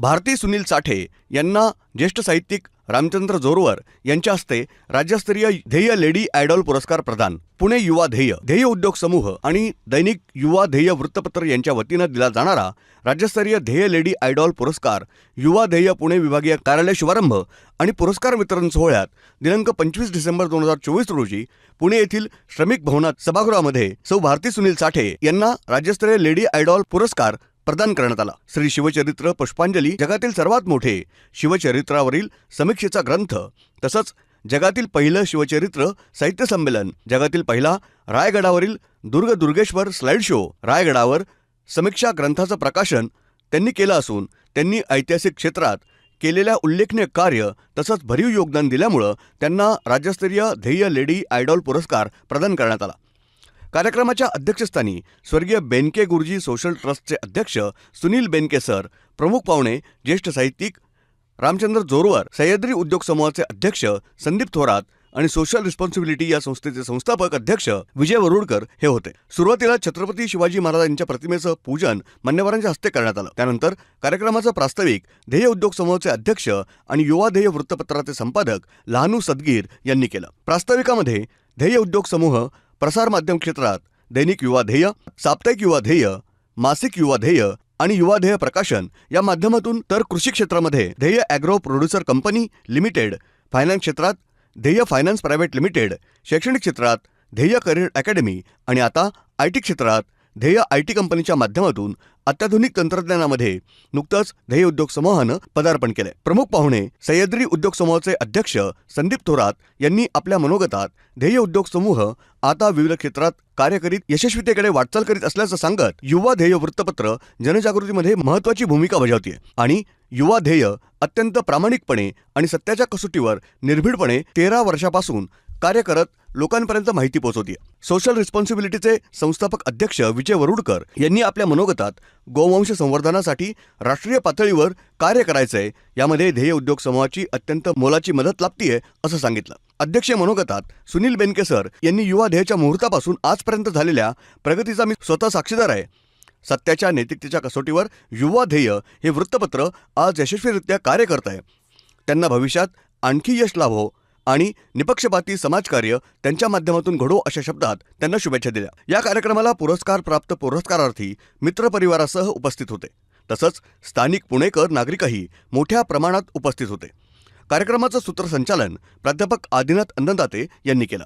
भारती सुनील साठे यांना ज्येष्ठ साहित्यिक रामचंद्र जोरवर यांच्या हस्ते राज्यस्तरीय ध्येय लेडी आयडॉल पुरस्कार प्रदान पुणे युवा ध्येय ध्येय उद्योग समूह आणि दैनिक युवा ध्येय वृत्तपत्र यांच्या वतीनं दिला जाणारा राज्यस्तरीय ध्येय लेडी आयडॉल पुरस्कार युवा ध्येय पुणे विभागीय कार्यालय शुभारंभ आणि पुरस्कार वितरण सोहळ्यात दिनांक पंचवीस डिसेंबर दोन हजार चोवीस रोजी पुणे येथील श्रमिक भवनात सभागृहामध्ये सौ भारती सुनील साठे यांना राज्यस्तरीय लेडी आयडॉल पुरस्कार प्रदान करण्यात आला. श्री शिवचरित्र पुष्पांजली जगातील सर्वात मोठे शिवचरित्रावरील समीक्षेचा ग्रंथ तसंच जगातील पहिलं शिवचरित्र साहित्य संमेलन जगातील पहिला रायगडावरील दुर्ग दुर्गेश्वर स्लाइड शो रायगडावर समीक्षा ग्रंथाचं प्रकाशन त्यांनी केलं असून त्यांनी ऐतिहासिक क्षेत्रात केलेल्या उल्लेखनीय कार्य तसंच भरीव योगदान दिल्यामुळं त्यांना राज्यस्तरीय ध्येय लेडी आयडॉल पुरस्कार प्रदान करण्यात आला. कार्यक्रमाच्या अध्यक्षस्थानी स्वर्गीय बेनके गुरुजी सोशल ट्रस्टचे अध्यक्ष सुनील बेनके सर प्रमुख पाहुणे ज्येष्ठ साहित्यिक रामचंद्र जोरवर सह्याद्री उद्योग समूहाचे अध्यक्ष संदीप थोरात आणि सोशल रिस्पॉन्सिबिलिटी या संस्थेचे संस्थापक अध्यक्ष विजय वरुडकर हे होते. सुरुवातीला छत्रपती शिवाजी महाराजांच्या प्रतिमेचं पूजन मान्यवरांच्या हस्ते करण्यात आलं. त्यानंतर कार्यक्रमाचं प्रास्ताविक ध्येय उद्योग समूहाचे अध्यक्ष आणि युवा ध्येय वृत्तपत्राचे संपादक लहानू सदगीर यांनी केलं. प्रास्ताविकामध्ये ध्येय उद्योग समूह प्रसार माध्यम क्षेत्रात दैनिक युवा ध्येय साप्ताहिक युवा ध्येय मासिक युवा ध्येय आणि युवा ध्येय प्रकाशन या माध्यमातून तर कृषी क्षेत्रामध्ये ध्येय agro producer company limited finance क्षेत्रात ध्येय फायनान्स प्रायव्हेट लिमिटेड शैक्षणिक क्षेत्रात ध्येय करिअर अकॅडमी आणि आता आय टी क्षेत्रात ध्येय आय टी कंपनीच्या माध्यमातून अत्याधुनिक तंत्रज्ञानामध्ये नुकतंच ध्येय उद्योग समूहानं पदार्पण केलंय. प्रमुख पाहुणे सह्याद्री उद्योग समूहाचे अध्यक्ष संदीप थोरात यांनी आपल्या मनोगतात ध्येय उद्योग समूह आता विविध क्षेत्रात कार्य करीत यशस्वीतेकडे वाटचाल करीत असल्याचं सांगत युवा ध्येय वृत्तपत्र जनजागृतीमध्ये महत्वाची भूमिका बजावते आणि युवा ध्येय अत्यंत प्रामाणिकपणे आणि सत्याच्या कसोटीवर निर्भीडपणे तेरा वर्षापासून कार्य करत लोकांपर्यंत माहिती पोहोचवते सोशल रिस्पॉन्सिबिलिटीचे संस्थापक अध्यक्ष विजय वरुडकर यांनी आपल्या मनोगतात गोवंश संवर्धनासाठी राष्ट्रीय पातळीवर कार्य करायचंय. यामध्ये ध्येय उद्योग समूहाची अत्यंत मोलाची मदत लाभतीये असं सांगितलं. अध्यक्ष मनोगतात सुनील बेनके सर यांनी युवा ध्येयाच्या मुहूर्तापासून आजपर्यंत झालेल्या प्रगतीचा मी स्वतः साक्षीदार आहे. सत्याच्या नैतिकतेच्या कसोटीवर युवा ध्येय हे वृत्तपत्र आज यशस्वीरित्या कार्य करत आहे त्यांना भविष्यात आणखी यश लाभो आणि निपक्षपाती समाजकार्य त्यांच्या माध्यमातून घडो अशा शब्दात त्यांना शुभेच्छा दिल्या. या कार्यक्रमाला पुरस्कार प्राप्त पुरस्कारार्थी मित्रपरिवारासह उपस्थित होते. तसंच स्थानिक पुणेकर नागरिकही मोठ्या प्रमाणात उपस्थित होते. कार्यक्रमाचं सूत्रसंचालन प्राध्यापक आदिनाथ अन्नदाते यांनी केलं.